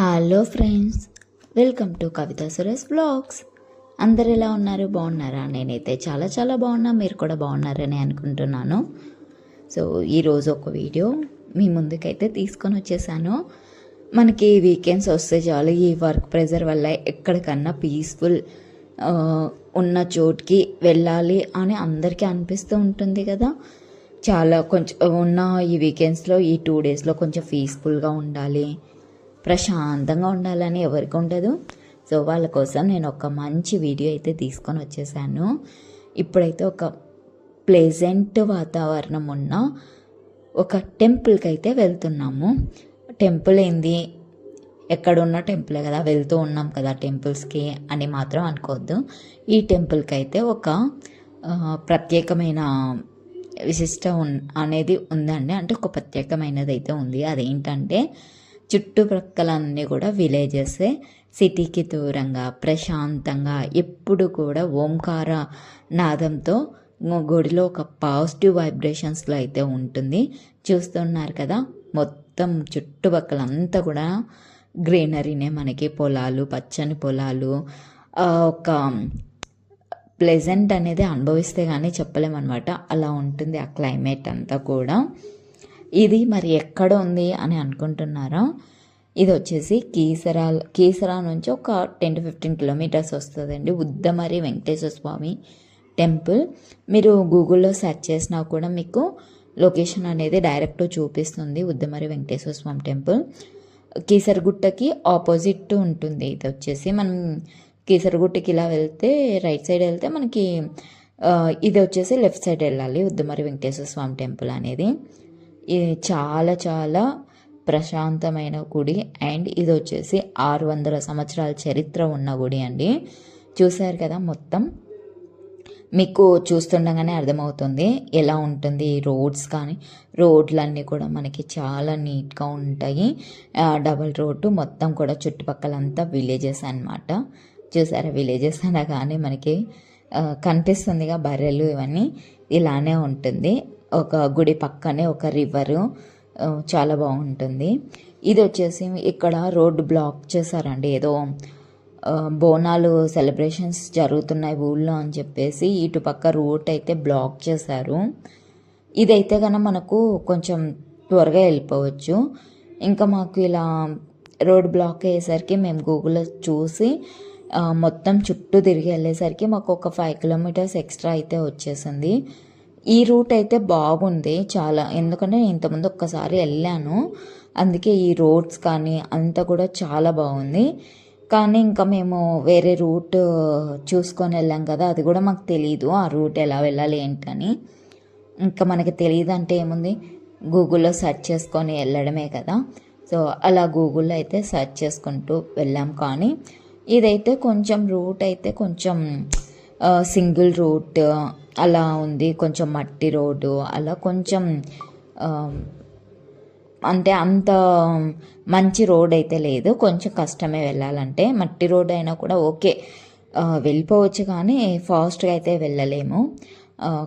Hello friends welcome to Kavitha Suresh blogs అందరు ఎలా ఉన్నారు? బాగున్నారా? నేనైతే చాలా చాలా బాగున్నా. మీరు కూడా బాగున్నారని అనుకుంటున్నాను. సో ఈరోజు ఒక వీడియో మీ ముందుకైతే తీసుకొని వచ్చేసాను. మనకి వీకెండ్స్ వస్తే చాలు ఈ వర్క్ ప్రెజర్ వల్ల ఎక్కడికన్నా పీస్ఫుల్ ఉన్న చోటుకి వెళ్ళాలి అని అందరికీ అనిపిస్తూ ఉంటుంది కదా. చాలా కొంచెం ఉన్న ఈ వీకెండ్స్లో ఈ టూ డేస్లో కొంచెం పీస్ఫుల్గా ఉండాలి. ప్రశాంతంగా ఉండాలని ఎవరికి ఉండదు. సో వాళ్ళ కోసం నేను ఒక మంచి వీడియో అయితే తీసుకొని వచ్చేసాను. ఇప్పుడైతే ఒక ప్లెజెంట్ వాతావరణం ఉన్న ఒక టెంపుల్కి అయితే వెళ్తున్నాము. టెంపుల్ ఏంది? ఎక్కడున్న టెంపులే కదా వెళ్తూ ఉన్నాం కదా టెంపుల్స్కి అని మాత్రం అనుకోవద్దు. ఈ టెంపుల్కి అయితే ఒక ప్రత్యేకమైన విశిష్ట ఉన్ అనేది ఉందండి. అంటే ఒక ప్రత్యేకమైనది అయితే ఉంది. అదేంటంటే చుట్టుపక్కలన్నీ కూడా విలేజెస్. సిటీకి దూరంగా ప్రశాంతంగా ఎప్పుడు కూడా ఓంకార నాదంతో గుడిలో ఒక పాజిటివ్ వైబ్రేషన్స్లో అయితే ఉంటుంది. చూస్తున్నారు కదా మొత్తం చుట్టుపక్కల అంతా కూడా గ్రీనరీనే మనకి. పొలాలు పచ్చని పొలాలు ఒక ప్లెజెంట్ అనేది అనుభవిస్తే కానీ చెప్పలేమన్నమాట. అలా ఉంటుంది ఆ క్లైమేట్ అంతా కూడా. ఇది మరి ఎక్కడ ఉంది అని అనుకుంటున్నారా? ఇది వచ్చేసి కీసరా కీసరా నుంచి ఒక టెన్ టు ఫిఫ్టీన్ కిలోమీటర్స్ వస్తుందండి. ఉద్దమరి వెంకటేశ్వర స్వామి టెంపుల్. మీరు గూగుల్లో సెర్చ్ చేసినా కూడా మీకు లొకేషన్ అనేది డైరెక్ట్ చూపిస్తుంది ఉద్దమరి వెంకటేశ్వర స్వామి టెంపుల్. కీసరగుట్టకి ఆపోజిట్ ఉంటుంది. ఇది వచ్చేసి మనం కీసరగుట్టకి ఇలా వెళ్తే రైట్ సైడ్ వెళ్తే మనకి ఇది వచ్చేసి లెఫ్ట్ సైడ్ వెళ్ళాలి ఉద్దమరి వెంకటేశ్వర స్వామి టెంపుల్ అనేది. ఇది చాలా చాలా ప్రశాంతమైన గుడి. అండ్ ఇది వచ్చేసి ఆరు వందల సంవత్సరాల చరిత్ర ఉన్న గుడి అండి. చూశారు కదా మొత్తం? మీకు చూస్తుండగానే అర్థమవుతుంది ఎలా ఉంటుంది రోడ్స్ కానీ. రోడ్లన్నీ కూడా మనకి చాలా నీట్గా ఉంటాయి. డబల్ రోడ్డు మొత్తం కూడా చుట్టుపక్కలంతా విలేజెస్ అన్నమాట. చూసారా? విలేజెస్ అనగానే మనకి కనిపిస్తుందిగా బర్రెలు ఇవన్నీ. ఇలానే ఉంటుంది. ఒక గుడి పక్కనే ఒక రివరు చాలా బాగుంటుంది. ఇది వచ్చేసి ఇక్కడ రోడ్డు బ్లాక్ చేశారండి. ఏదో బోనాలు సెలబ్రేషన్స్ జరుగుతున్నాయి ఊళ్ళో అని చెప్పేసి ఇటుపక్క రూట్ అయితే బ్లాక్ చేశారు. ఇదైతే కనుక మనకు కొంచెం త్వరగా వెళ్ళిపోవచ్చు. ఇంకా మాకు ఇలా రోడ్ బ్లాక్ అయ్యేసరికి మేము గూగుల్లో చూసి మొత్తం చుట్టూ తిరిగి వెళ్ళేసరికి మాకు ఒక ఫైవ్ కిలోమీటర్స్ ఎక్స్ట్రా అయితే వచ్చేసింది. ఈ రూట్ అయితే బాగుంది చాలా. ఎందుకంటే నేను ఇంతకుముందు ఒక్కసారి వెళ్ళాను. అందుకే ఈ రోడ్స్ కానీ అంతా కూడా చాలా బాగుంది. కానీ ఇంకా మేము వేరే రూట్ చూసుకొని వెళ్ళాం కదా అది కూడా మాకు తెలియదు ఆ రూట్ ఎలా వెళ్ళాలి ఏంటని. ఇంకా మనకి తెలియదు అంటే ఏముంది? గూగుల్లో సెర్చ్ చేసుకొని వెళ్ళడమే కదా. సో అలా గూగుల్లో అయితే సెర్చ్ చేసుకుంటూ వెళ్ళాం కానీ ఇదైతే కొంచెం రూట్ అయితే కొంచెం సింగిల్ రూట్ అలా ఉంది. కొంచెం మట్టి రోడ్డు అలా కొంచెం అంటే అంత మంచి రోడ్ అయితే లేదు. కొంచెం కష్టమే వెళ్ళాలంటే. మట్టి రోడ్ అయినా కూడా ఓకే. వెళ్ళిపోవచ్చు కానీ ఫాస్ట్గా అయితే వెళ్ళలేము.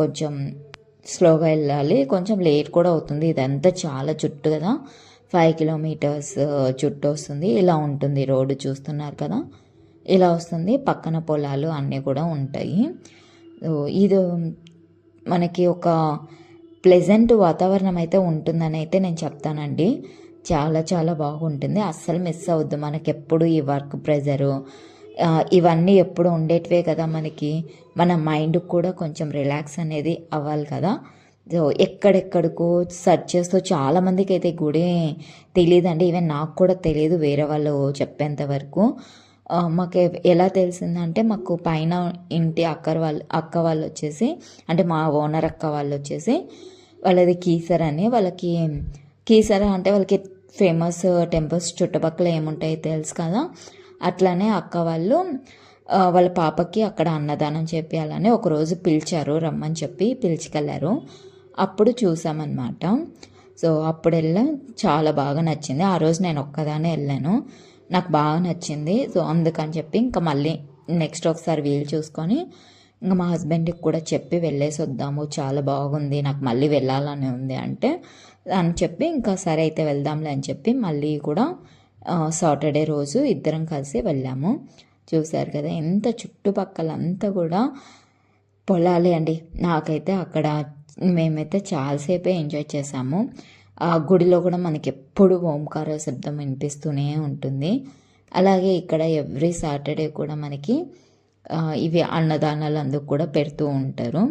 కొంచెం స్లోగా వెళ్ళాలి. కొంచెం లేట్ కూడా అవుతుంది. ఇదంతా చాలా చుట్టు కదా. ఫైవ్ కిలోమీటర్స్ చుట్టూ వస్తుంది. ఇలా ఉంటుంది రోడ్డు చూస్తున్నారు కదా. ఇలా వస్తుంది. పక్కన పొలాలు అన్నీ కూడా ఉంటాయి. ఇది మనకి ఒక ప్లెజెంట్ వాతావరణం అయితే ఉంటుందని అయితే నేను చెప్తానండి. చాలా చాలా బాగుంటుంది. అస్సలు మిస్ అవ్వద్దు. మనకి ఎప్పుడు ఈ వర్క్ ప్రెజరు ఇవన్నీ ఎప్పుడు ఉండేటివే కదా మనకి. మన మైండ్ కూడా కొంచెం రిలాక్స్ అనేది అవ్వాలి కదా. సో ఎక్కడెక్కడికో సెర్చ్ చేస్తూ చాలామందికి అయితే గుడి తెలియదండి ఈవెన్ నాకు కూడా తెలియదు వేరే వాళ్ళు చెప్పేంత వరకు. మాకు ఎలా తెలిసిందంటే మాకు పైన ఇంటి అక్క వాళ్ళు అక్క వాళ్ళు వచ్చేసి అంటే మా ఓనర్ అక్క వాళ్ళు వచ్చేసి వాళ్ళది కీసర్ అని వాళ్ళకి కీసర అంటే వాళ్ళకి ఫేమస్ టెంపుల్స్ చుట్టుపక్కల ఏముంటాయో తెలుసు కదా? అట్లానే అక్క వాళ్ళు వాళ్ళ పాపకి అక్కడ అన్నదానం చెప్పాలని ఒకరోజు పిలిచారు రమ్మని చెప్పి పిలిచికెళ్ళారు. అప్పుడు చూసామన్నమాట. సో అప్పుడు వెళ్ళా చాలా బాగా నచ్చింది. ఆ రోజు నేను ఒక్కదానే వెళ్ళాను. నాకు బాగా నచ్చింది. సో అందుకని చెప్పి ఇంకా మళ్ళీ నెక్స్ట్ ఒకసారి వీలు చూసుకొని ఇంకా మా హస్బెండ్కి కూడా చెప్పి వెళ్ళేసి వద్దాము. చాలా బాగుంది. నాకు మళ్ళీ వెళ్ళాలని ఉంది అంటే అని చెప్పి ఇంకా సరే అయితే వెళ్దాంలే అని చెప్పి మళ్ళీ కూడా సాటర్డే రోజు ఇద్దరం కలిసి వెళ్ళాము. చూశారు కదా ఎంత చుట్టుపక్కల అంతా కూడా పొలాలే అండి. నాకైతే అక్కడ మేమైతే చాలాసేపే ఎంజాయ్ చేసాము. ఆ గుడిలో కూడా మనకి ఎప్పుడు ఓంకార శబ్దం వినిపిస్తూనే ఉంటుంది. అలాగే ఇక్కడ ఎవ్రీ సాటర్డే కూడా మనకి ఇవి అన్నదానాలు అందుకు కూడా పెడుతూ ఉంటారు.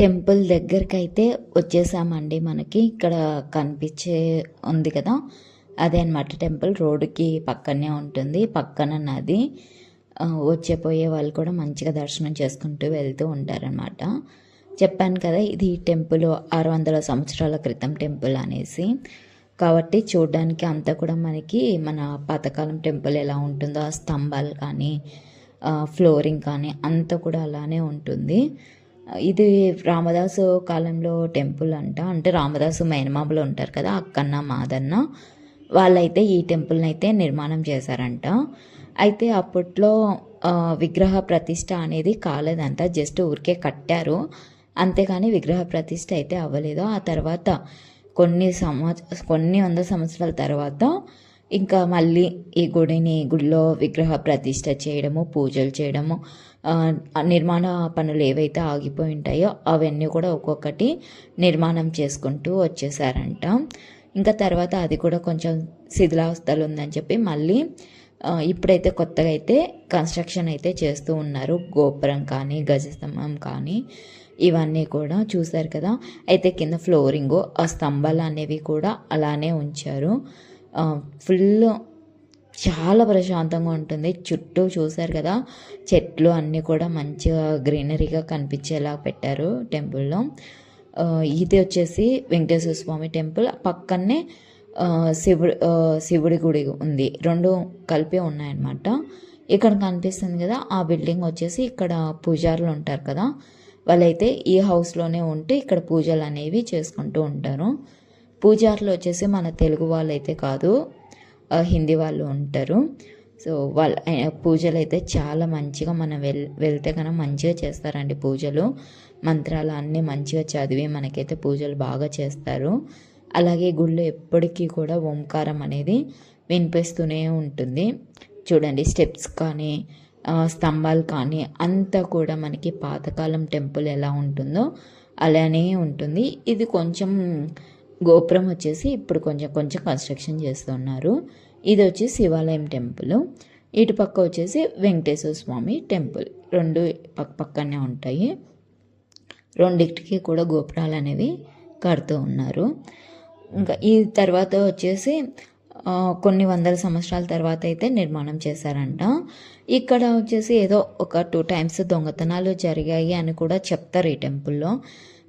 టెంపుల్ దగ్గరికి అయితే వచ్చేసామండి మనకి. ఇక్కడ కనిపించే ఉంది కదా. అదే అనమాట టెంపుల్ రోడ్డుకి పక్కనే ఉంటుంది. పక్కన నది. వచ్చే పోయే వాళ్ళు కూడా మంచిగా దర్శనం చేసుకుంటూ వెళ్తూ ఉంటారనమాట చెప్పాను కదా ఇది టెంపుల్ ఆరు వందల సంవత్సరాల క్రితం టెంపుల్ అనేసి. కాబట్టి చూడడానికి అంతా కూడా మనకి మన పాతకాలం టెంపుల్ ఎలా ఉంటుందో ఆ స్తంభాలు కానీ ఫ్లోరింగ్ కానీ అంతా కూడా అలానే ఉంటుంది. ఇది రామదాసు కాలంలో టెంపుల్ అంట. అంటే రామదాసు మేనమామలు ఉంటారు కదా అక్కన్న మాదన్న. వాళ్ళైతే ఈ టెంపుల్ని అయితే నిర్మాణం చేశారంట. అయితే అప్పట్లో విగ్రహ ప్రతిష్ట అనేది కాలేదంట. జస్ట్ ఊరికే కట్టారు. అంతేకాని విగ్రహ ప్రతిష్ట అయితే అవ్వలేదు. ఆ తర్వాత కొన్ని సంవత్స కొన్ని వందల సంవత్సరాల తర్వాత ఇంకా మళ్ళీ ఈ గుడిని గుడిలో విగ్రహ ప్రతిష్ట చేయడము పూజలు చేయడము నిర్మాణ పనులు ఏవైతే ఆగిపోయి ఉంటాయో అవన్నీ కూడా ఒక్కొక్కటి నిర్మాణం చేసుకుంటూ వచ్చేసారంట. ఇంకా తర్వాత అది కూడా కొంచెం శిథిలావస్థలు ఉందని చెప్పి మళ్ళీ ఇప్పుడైతే కొత్తగా అయితే కన్స్ట్రక్షన్ అయితే చేస్తూ ఉన్నారు. గోపురం కానీ గజస్తంభం కానీ ఇవన్నీ కూడా చూశారు కదా. అయితే కింద ఫ్లోరింగు ఆ స్తంభాలు అనేవి కూడా అలానే ఉంచారు. ఫుల్ చాలా ప్రశాంతంగా ఉంటుంది. చుట్టూ చూశారు కదా చెట్లు అన్నీ కూడా మంచిగా గ్రీనరీగా కనిపించేలా పెట్టారు టెంపుల్లో. ఇది వచ్చేసి వెంకటేశ్వర స్వామి టెంపుల్. పక్కనే శివుడు శివుడి గుడి ఉంది. రెండు కలిపి ఉన్నాయన్నమాట. ఇక్కడ కనిపిస్తుంది కదా ఆ బిల్డింగ్ వచ్చేసి ఇక్కడ పూజారులు ఉంటారు కదా వాళ్ళైతే ఈ హౌస్లోనే ఉంటే ఇక్కడ పూజలు అనేవి చేసుకుంటూ ఉంటారు. పూజారులు వచ్చేసి మన తెలుగు వాళ్ళైతే కాదు హిందీ వాళ్ళు ఉంటారు. సో వాళ్ళ పూజలు అయితే చాలా మంచిగా మనం వెల్ వెళ్తే కనుక మంచిగా చేస్తారండి పూజలు. మంత్రాలు అన్నీ మంచిగా చదివి మనకైతే పూజలు బాగా చేస్తారు. అలాగే గుళ్ళు ఎప్పటికీ కూడా ఓంకారం అనేది వినిపిస్తూనే ఉంటుంది. చూడండి స్టెప్స్ కానీ స్తంభాలు కానీ అంతా కూడా మనకి పాతకాలం టెంపుల్ ఎలా ఉంటుందో అలానే ఉంటుంది. ఇది కొంచెం గోపురం వచ్చేసి ఇప్పుడు కొంచెం కొంచెం కన్స్ట్రక్షన్ చేస్తున్నారు. ఇది వచ్చి శివాలయం టెంపుల్. ఇటు పక్క వచ్చేసి వెంకటేశ్వర స్వామి టెంపుల్. రెండు పక్క పక్కనే ఉంటాయి. రెండింటికి కూడా గోపురాలు అనేవి కడుతూ ఉన్నారు. ఇంకా ఈ తర్వాత వచ్చేసి కొన్ని వందల సంవత్సరాల తర్వాత అయితే నిర్మాణం చేశారంట. ఇక్కడ వచ్చేసి ఏదో ఒక టూ టైమ్స్ దొంగతనాలు జరిగాయి అని కూడా చెప్తారు ఈ టెంపుల్లో.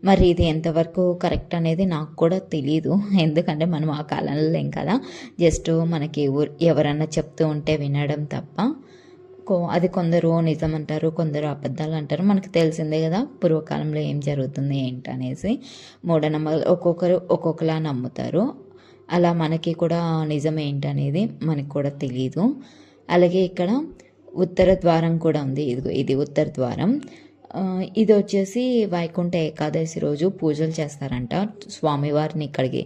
మరి ఇది ఎంతవరకు కరెక్ట్ అనేది నాకు కూడా తెలియదు ఎందుకంటే మనం ఆ కాలంలో లేం కదా. జస్ట్ మనకి ఎవరన్నా చెప్తూ ఉంటే వినడం తప్ప. కో- అది కొందరు నిజం అంటారు కొందరు అబద్ధాలు అంటారు. మనకు తెలిసిందే కదా పూర్వకాలంలో ఏం జరుగుతుంది ఏంటనేసి. మూఢనమ్మకాలు ఒక్కొక్కరు ఒక్కొక్కలా నమ్ముతారు. అలా మనకి కూడా నిజం ఏంటనేది మనకు కూడా తెలియదు అలాగే ఇక్కడ ఉత్తర ద్వారం కూడా ఉంది. ఇదిగో ఇది ఉత్తర ద్వారం. ఇది వచ్చేసి వైకుంఠ ఏకాదశి రోజు పూజలు చేస్తారంట. స్వామివారిని ఇక్కడికి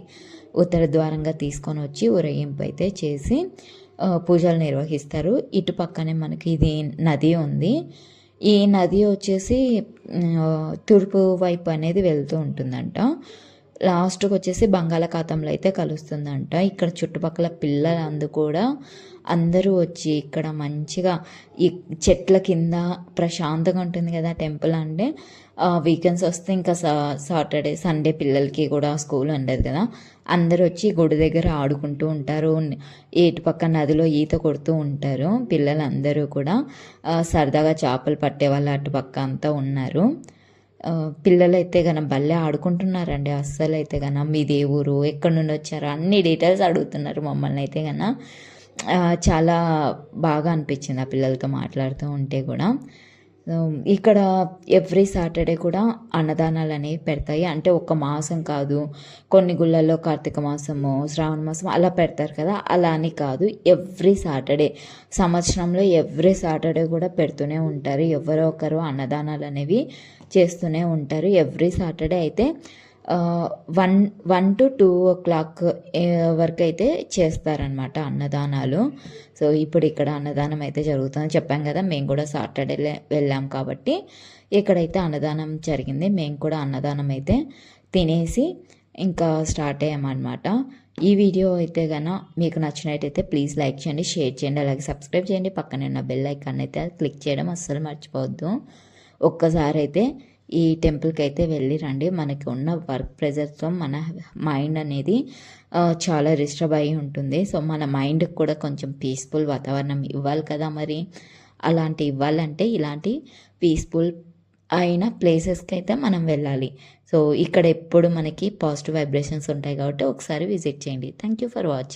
ఉత్తర ద్వారంగా తీసుకొని వచ్చి ఊరేగింపు అయితే చేసి పూజలు నిర్వహిస్తారు. ఇటు పక్కనే మనకి ఇది నది ఉంది. ఈ నది వచ్చేసి తూర్పు వైపు అనేది వెళ్తూ ఉంటుందంట. లాస్ట్కి వచ్చేసి బంగాళాఖాతంలో అయితే కలుస్తుందంట. ఇక్కడ చుట్టుపక్కల పిల్లలందు కూడా అందరూ వచ్చి ఇక్కడ మంచిగా ఈ చెట్ల కింద ప్రశాంతంగా ఉంటుంది కదా టెంపుల్ అంటే వీకెండ్స్ వస్తే ఇంకా సా సాటర్డే సండే పిల్లలకి కూడా స్కూల్ ఉండదు కదా. అందరూ వచ్చి గుడి దగ్గర ఆడుకుంటూ ఉంటారు. ఏటు పక్క నదిలో ఈత కొడుతూ ఉంటారు. పిల్లలందరూ కూడా సరదాగా చేపలు పట్టే వాళ్ళు అటు పక్క అంతా ఉన్నారు. పిల్లలైతే గన భలే ఆడుకుంటున్నారండి. అస్సలు అయితే గన మీది ఏ ఊరు ఎక్కడి నుండి వచ్చారు అన్ని డీటెయిల్స్ అడుగుతున్నారు మమ్మల్ని అయితే గన. చాలా బాగా అనిపించింది ఆ పిల్లలతో మాట్లాడుతూ ఉంటే కూడా. ఇక్కడ ఎవ్రీ సాటర్డే కూడా అన్నదానాలు అనేవి పెడతాయి. అంటే ఒక మాసం కాదు కొన్ని గుళ్ళల్లో కార్తీక మాసము శ్రావణ మాసం అలా పెడతారు కదా. అలా అని కాదు ఎవ్రీ సాటర్డే సంవత్సరంలో ఎవ్రీ సాటర్డే కూడా పెడుతూనే ఉంటారు. ఎవరో ఒకరు అన్నదానాలు అనేవి చేస్తూనే ఉంటారు. ఎవ్రీ సాటర్డే అయితే one one to two o'clock వరకు అయితే చేస్తారనమాట అన్నదానాలు. సో ఇప్పుడు ఇక్కడ అన్నదానం అయితే జరుగుతుంది. చెప్పాం కదా మేము కూడా సాటర్డే వెళ్ళాం కాబట్టి ఇక్కడైతే అన్నదానం జరిగింది. మేము కూడా అన్నదానం అయితే తినేసి ఇంకా స్టార్ట్ అయ్యామన్నమాట. ఈ వీడియో అయితే గన మీకు నచ్చినట్టయితే ప్లీజ్ లైక్ చేయండి షేర్ చేయండి అలాగే సబ్స్క్రైబ్ చేయండి. పక్కనే ఉన్న బెల్ ఐకాన్ అయితే క్లిక్ చేయడం అస్సలు మర్చిపోవద్దు. ఒక్కసారి అయితే ఈ టెంపుల్కి అయితే వెళ్ళి రండి. మనకి ఉన్న వర్క్ ప్రెజర్తో మన మైండ్ అనేది చాలా డిస్టర్బ్ అయి ఉంటుంది. సో మన మైండ్కి కూడా కొంచెం పీస్ఫుల్ వాతావరణం ఇవ్వాలి కదా మరి. అలాంటి ఇవ్వాలంటే ఇలాంటి పీస్ఫుల్ అయిన ప్లేసెస్కి అయితే మనం వెళ్ళాలి. సో ఇక్కడ ఎప్పుడు మనకి పాజిటివ్ వైబ్రేషన్స్ ఉంటాయి కాబట్టి ఒకసారి విజిట్ చేయండి. Thank you for watching